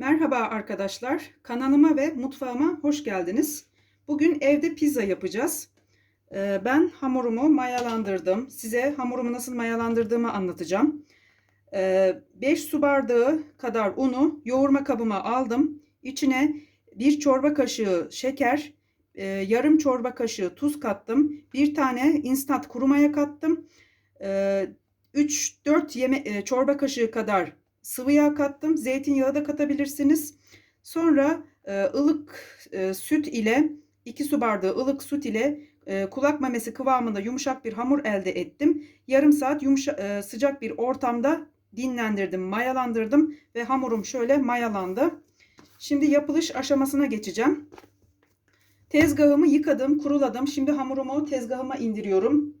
Merhaba arkadaşlar. Kanalıma ve mutfağıma hoş geldiniz. Bugün evde pizza yapacağız. Ee, Ben hamurumu mayalandırdım. Size hamurumu nasıl mayalandırdığımı anlatacağım. 5 su bardağı kadar unu yoğurma kabıma aldım. İçine bir çorba kaşığı şeker, e, yarım çorba kaşığı tuz kattım. Bir tane instant kuru maya kattım. 3-4 yeme e, çorba kaşığı kadar sıvı yağ kattım. Zeytinyağı da katabilirsiniz. Sonra e, ılık e, süt ile 2 su bardağı ılık süt ile e, kulak memesi kıvamında yumuşak bir hamur elde ettim. Yarım saat yumuşa, e, sıcak bir ortamda dinlendirdim, mayalandırdım ve hamurum şöyle mayalandı. Şimdi yapılış aşamasına geçeceğim. Tezgahımı yıkadım, kuruladım. Şimdi hamurumu tezgahıma indiriyorum.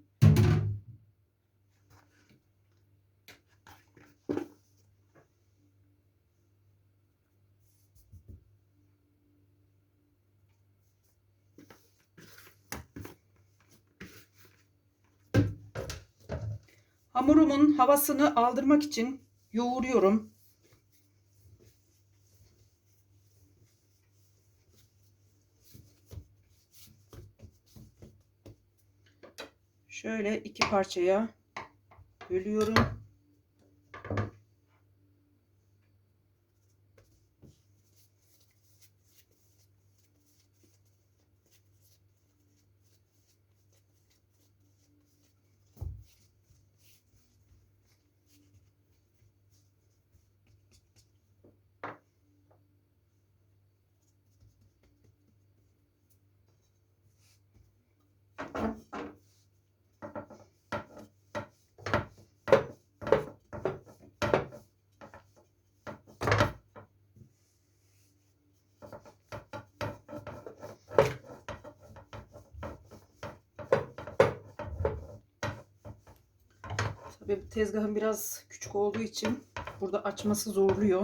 Hamurumun havasını aldırmak için yoğuruyorum. Şöyle iki parçaya bölüyorum. Tabii tezgahım biraz küçük olduğu için burada açması zorluyor.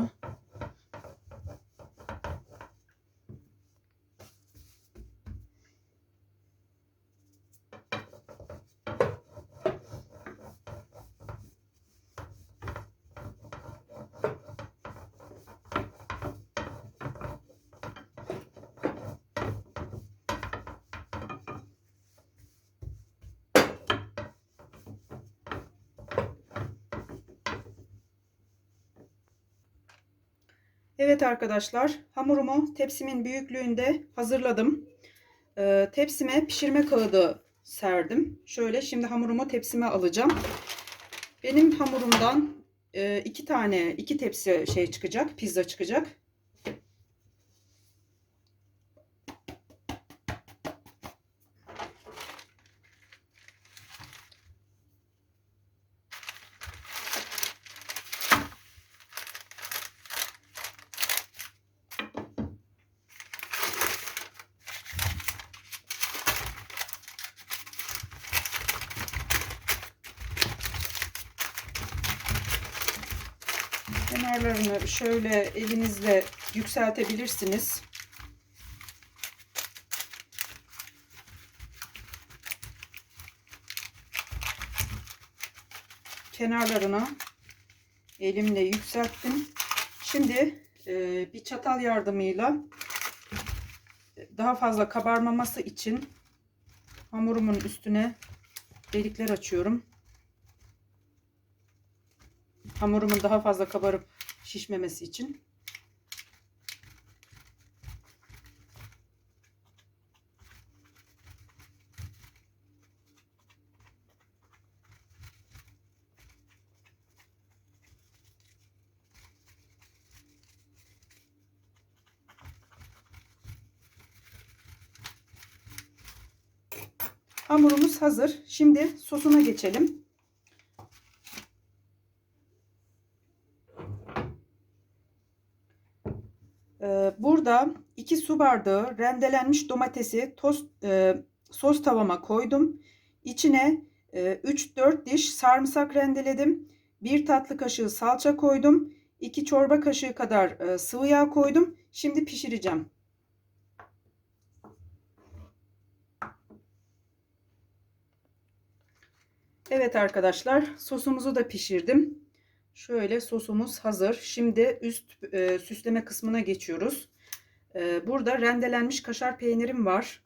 Evet arkadaşlar hamurumu tepsimin büyüklüğünde hazırladım. Ee, tepsime pişirme kağıdı serdim. Şöyle şimdi hamurumu tepsime alacağım. Benim hamurumdan e, iki tane iki tepsi şey çıkacak pizza çıkacak. Kenarlarını şöyle elinizle yükseltebilirsiniz. Kenarlarına elimle yükselttim. Şimdi e, bir çatal yardımıyla daha fazla kabarmaması için hamurumun üstüne delikler açıyorum. Hamurumun daha fazla kabarıp şişmemesi için. Hamurumuz hazır. Şimdi sosuna geçelim. Burada 2 su bardağı rendelenmiş domatesi tost, e, sos tavama koydum. İçine e, 3-4 diş sarımsak rendeledim. 1 tatlı kaşığı salça koydum. 2 çorba kaşığı kadar e, sıvı yağ koydum. Şimdi pişireceğim. Evet arkadaşlar sosumuzu da pişirdim. Şöyle sosumuz hazır. Şimdi üst e, süsleme kısmına geçiyoruz. E, burada rendelenmiş kaşar peynirim var.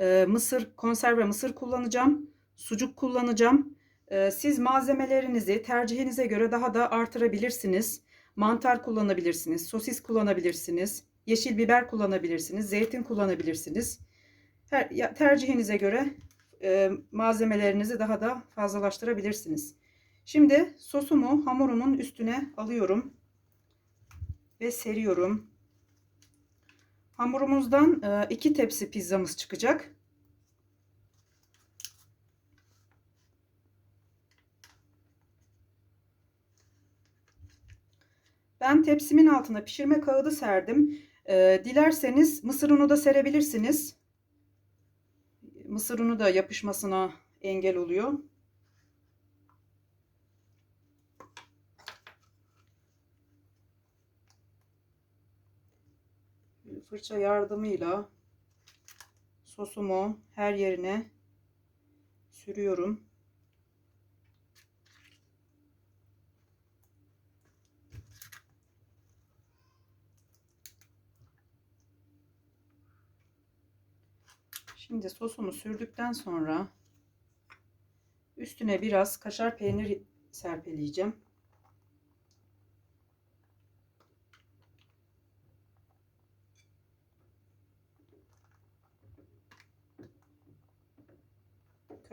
E, mısır, konserve mısır kullanacağım. Sucuk kullanacağım. E, siz malzemelerinizi tercihinize göre daha da artırabilirsiniz. Mantar kullanabilirsiniz. Sosis kullanabilirsiniz. Yeşil biber kullanabilirsiniz. Zeytin kullanabilirsiniz. Her, ya, tercihinize göre e, malzemelerinizi daha da fazlalaştırabilirsiniz. Şimdi sosumu hamurumun üstüne alıyorum ve seriyorum. Hamurumuzdan e, iki tepsi pizzamız çıkacak. Ben tepsimin altına pişirme kağıdı serdim. E, dilerseniz mısır unu da serebilirsiniz. Mısır unu da yapışmasına engel oluyor. Fırça yardımıyla sosumu her yerine sürüyorum. Şimdi sosumu sürdükten sonra üstüne biraz kaşar peynir serpeleyeceğim.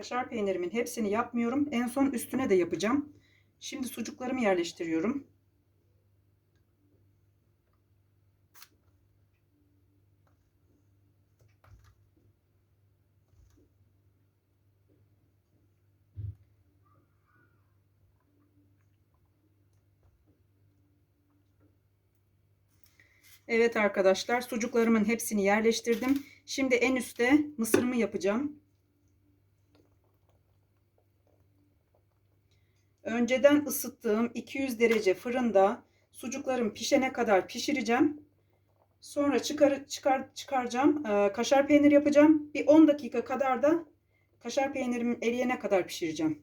Kaşar peynirimin hepsini yapmıyorum. En son üstüne de yapacağım. Şimdi sucuklarımı yerleştiriyorum. Evet arkadaşlar sucuklarımın hepsini yerleştirdim. Şimdi en üstte mısırımı yapacağım. Önceden ısıttığım 200 derece fırında sucuklarım pişene kadar pişireceğim. Sonra çıkar, çıkar, çıkaracağım. Ee, kaşar peynir yapacağım. Bir 10 dakika kadar da kaşar peynirimin eriyene kadar pişireceğim.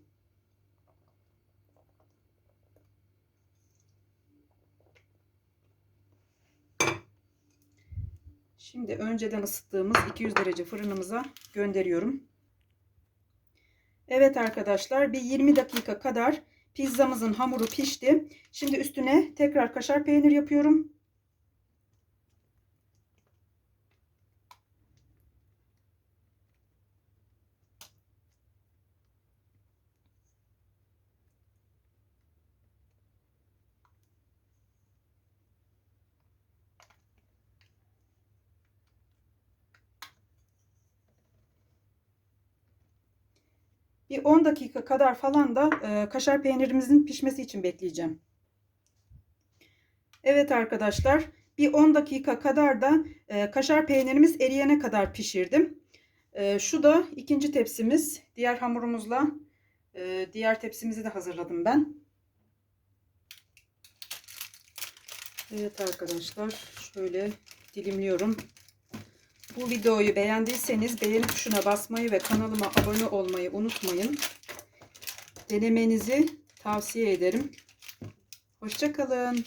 Şimdi önceden ısıttığımız 200 derece fırınımıza gönderiyorum. Evet arkadaşlar bir 20 dakika kadar pizzamızın hamuru pişti. Şimdi üstüne tekrar kaşar peynir yapıyorum. Bir 10 dakika kadar falan da e, kaşar peynirimizin pişmesi için bekleyeceğim. Evet arkadaşlar bir 10 dakika kadar da e, kaşar peynirimiz eriyene kadar pişirdim. E, şu da ikinci tepsimiz. Diğer hamurumuzla e, diğer tepsimizi de hazırladım ben. Evet arkadaşlar şöyle dilimliyorum. Bu videoyu beğendiyseniz beğeni tuşuna basmayı ve kanalıma abone olmayı unutmayın. Denemenizi tavsiye ederim. Hoşçakalın.